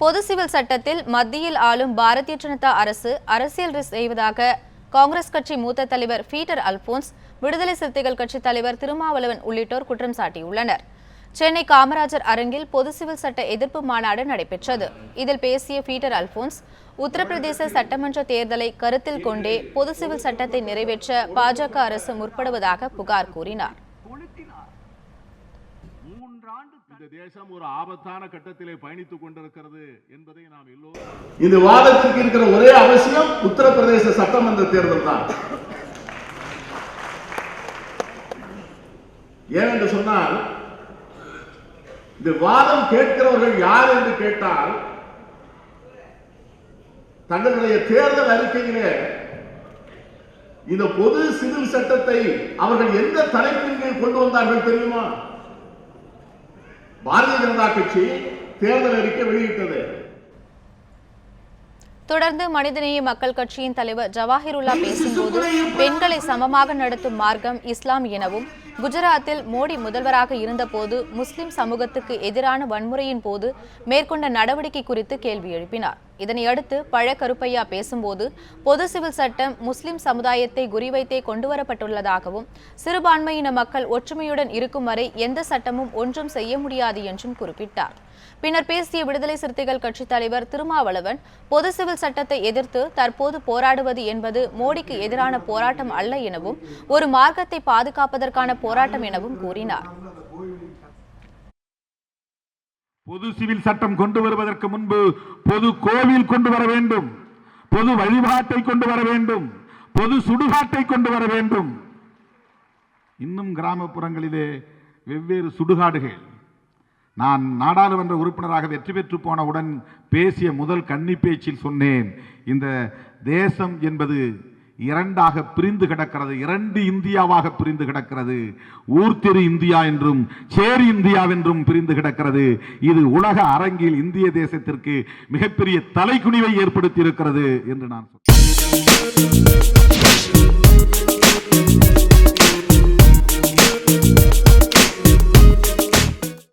பொது சிவில் சட்டத்தில் மத்தியில் ஆளும் பாரதிய ஜனதா அரசு அரசியல் செய்வதாக காங்கிரஸ் கட்சி மூத்த தலைவர் பீட்டர் அல்போன்ஸ் விடுதலை சிறுத்தைகள் கட்சி தலைவர் திருமாவளவன் உள்ளிட்டோர் குற்றம் சாட்டியுள்ளனர். சென்னை காமராஜர் அரங்கில் பொது சிவில் சட்ட எதிர்ப்பு மாநாடு நடைபெற்றது. இதில் பேசிய பீட்டர் அல்போன்ஸ் உத்தரப்பிரதேச சட்டமன்ற தேர்தலை கருத்தில் கொண்டே பொது சிவில் சட்டத்தை நிறைவேற்ற பாஜக அரசு முற்படுவதாக புகார் கூறினார். இந்த தேசம் ஒரு ஆபத்தான கட்டத்திலே பயணித்துக் கொண்டிருக்கிறது என்பதை நாம் எல்லோரும் இந்த வாதத்திற்கு இருக்கிற ஒரே அவசியம் உத்தரப்பிரதேச சட்டமன்ற தேர்தல் தான். ஏனென்று சொன்னால் இந்த வாதம் கேட்கிறவர்கள் யார் என்று கேட்டால் தங்களுடைய தேர்தல் அறிக்கையிலே இந்த பொது சிவில் சட்டத்தை அவர்கள் எந்த தலைப்பின் கீழ் கொண்டு வந்தார்கள் தெரியுமா? பாரதிய ஜனதா கட்சி தேர்தல் அறிக்கை வெளியிட்டது. தொடர்ந்து மனிதநேய மக்கள் கட்சியின் தலைவர் ஜவாஹிருல்லா பேசும்போது பெண்களை சமமாக நடத்தும் மார்க்கம் இஸ்லாம் எனவும் குஜராத்தில் மோடி முதல்வராக இருந்தபோது முஸ்லிம் சமூகத்துக்கு எதிரான வன்முறையின் போது மேற்கொண்ட நடவடிக்கை குறித்து கேள்வி எழுப்பினார். இதனையடுத்து பழக்கருப்பையா பேசும்போது பொது சிவில் சட்டம் முஸ்லிம் சமுதாயத்தை குறிவைத்தே கொண்டுவரப்பட்டுள்ளதாகவும் சிறுபான்மையின மக்கள் ஒற்றுமையுடன் இருக்கும் வரை எந்த சட்டமும் ஒன்றும் செய்ய முடியாது என்றும் குறிப்பிட்டார். பின்னர் பேசிய விடுதலை சிறுத்தைகள் கட்சித் தலைவர் திருமாவளவன் பொது சிவில் சட்டத்தை எதிர்த்து தற்போது போராடுவது என்பது மோடிக்கு எதிரான போராட்டம் அல்ல எனவும் ஒரு மார்க்கத்தை பாதுகாப்பதற்கான போராட்டம் எனவும் கூறினார். பொது சிவில் சட்டம் கொண்டு வருவதற்கு முன்பு பொது கோவில் கொண்டு வர வேண்டும். பொது வழிபாட்டை கொண்டு வர வேண்டும். பொது சுடுகாட்டை கொண்டு வர வேண்டும். இன்னும் கிராமப்புறங்களிலே வெவ்வேறு சுடுகாடுகள். நான் நாடாளுமன்ற உறுப்பினராக வெற்றி பெற்று போனவுடன் பேசிய முதல் கன்னி பேச்சில் சொன்னேன். இந்த தேசம் என்பது இரண்டாக பிரிந்து கிடக்கிறது. இரண்டு இந்தியாவாக பிரிந்து கிடக்கிறது. ஊர்த்திரு இந்தியா என்றும் சேர் இந்தியாவென்றும் பிரிந்து கிடக்கிறது. இது உலக அரங்கில் இந்திய தேசத்திற்கு மிகப்பெரிய தலைக்குனிவை ஏற்படுத்தி இருக்கிறது என்று நான் சொல்கிறேன்